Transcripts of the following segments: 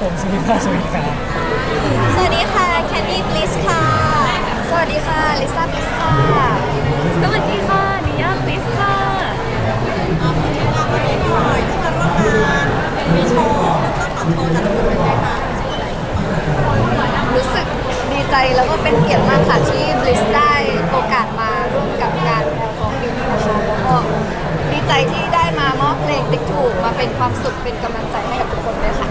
ผมสุวิภาสวิทครับสวัสดีค่ะแคนดี้บลิสค่ะ สวัสดีค่ะลิซ่าบลิสค่ะ สวัสดีค่ะนิยาคริสค่ะรู้สึกดีใจแล้วก็เป็นเกียรติมากค่ะที่บลิสได้โอกาสมาร่วมกับงานแอลทองปีนี้นะคะแล้วก็ดีใจที่ได้มามอบเพลงติ๊กถูกมาเป็นความสุขเป็นกำลังใจให้กับทุกคนด้วยค่ะ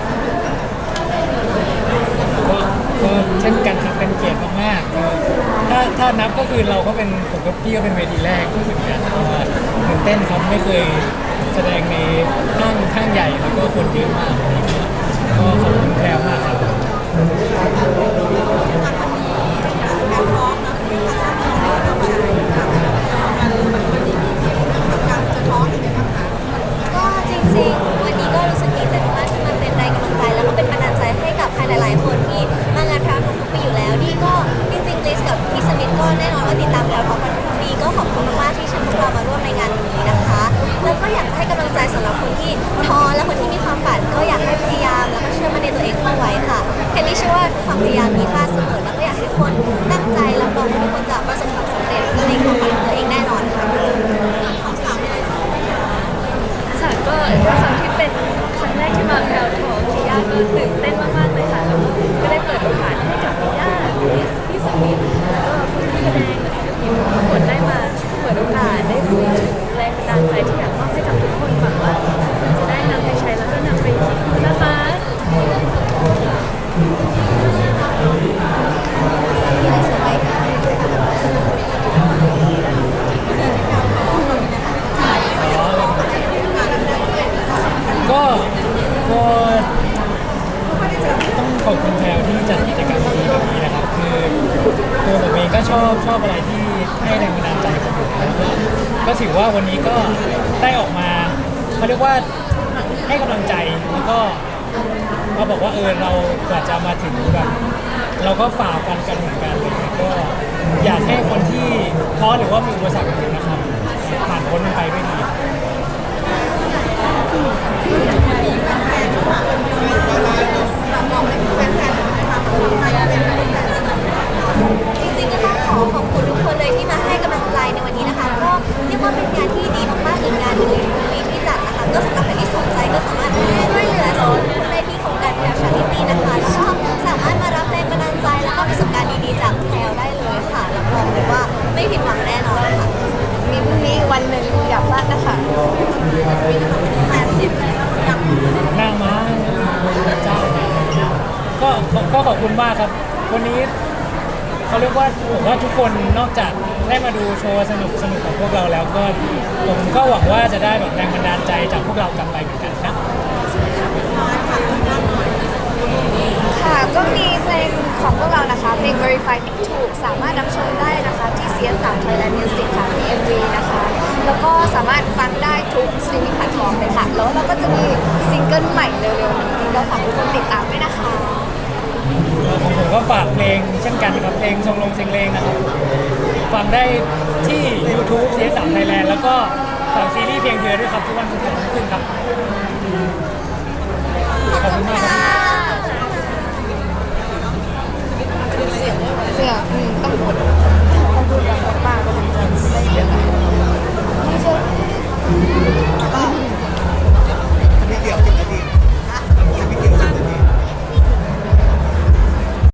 ก็ก็เช่นกันครับเป็นเกียรติมากๆก็ถ้าถ้า นับก็คือเราก็เป็นผมกับพี่ก็เป็นเวทีแรกเหมือนกันเพราะว่าตื่นเต้นครับไม่เคยแสดงในห้างข้างใหญ่แล้วก็คนเยอะมากอะไรอย่างเงี้ยก็ขอบคุณแพรว ก็แน่นอนว่าติดตามแพรวพราวมาทุกปีก็ขอบคุณมากๆที่เชิญพวกเรามาร่วมในงานนนี้นะคะ แล้วก็อยากจะให้กำลังใจสำหรับคนที่ท้อและคนที่มีความฝันก็อยากให้พยายามแล้วก็เชื่อมั่นในตัวเองเข้าไว้ค่ะแค่นี้เชื่อว่าความพยายามมีค่าเสมอแล้วก็อยากให้ทุกคนตั้งใจแล้วก็ทุกคนจะประสบความสำเร็จในความฝันของตัวเองแน่นอนค่ะค่ะก็ด้วยความที่เป็นครั้งแรกที่มาแพลวทองนิยาก็ตื่นเต้นมากๆเลยค่ะแล้วก็ได้เปิดโอกาสให้กับนิยาคริสพี่สมิธ ปิดโอกาสได้คุยถึงแรงบันดาลใจที่อยากมอบให้กับทุกคนหวังว่าจะได้นำไปใช้แล้วก็นำไปคิดนะคะมีอะไรเสริมไหมก็ก็ต้องขอบคุณแพรวที่จัดกิจกรรมดีแบบนี้นะครับ คือตัวผมเองก็ชอบชอบอะไรที่ ให้แรงบันดาลใจผมอยู่แล้วก็ก็ถือว่าวันนี้ก็ได้ออกมาเขาเรียกว่าให้กำลังใจแล้วก็มาบอกว่าเออเรากว่าจะมาถึงแบบเราก็ฝ่าฟันกันเหมือนกันเลยก็อยากให้คนที่ท้อหรือว่ามีอุปสรรค นี้วันหนึ่งอย่าพลาดนะคะแปดสิบหน้าม้าเจ้าก็ก็ก็ขอบคุณมากครับ วันนี้เขาเรียกว่าผมว่าทุกคนนอกจากได้มาดูโชว์สนุกสนุกของพวกเราแล้วก็ผมก็หวังว่าจะได้แบบแรงบันดาลใจจากพวกเรากลับไปเหมือนกันนะ ก็มีเพลงของพวกเรานะคะ เพลง Verify ติ๊กถูกสามารถรับชมได้นะคะ ที่ CS3 Thailand Music ค่ะที่ MV นะคะ แล้วก็ สามารถฟังได้ทุกสตรีมมิ่งแพลตฟอร์มเลยค่ะ แล้วเราก็จะมีซิงเกิลใหม่เร็วๆนี้ก็ฝากทุกคนติดตามด้วยนะคะของผมก็ฝากเพลงเช่นกันครับเพลงทรงลงเสียงเลงนะครับฟังได้ที่ YouTube เสียสามไทยแลนด์แล้วก็ฝากซีรีส์เพลงเธอด้วยครับทุกวันศุกร์ทุ่มครึ่งครับขอบคุณมากครับ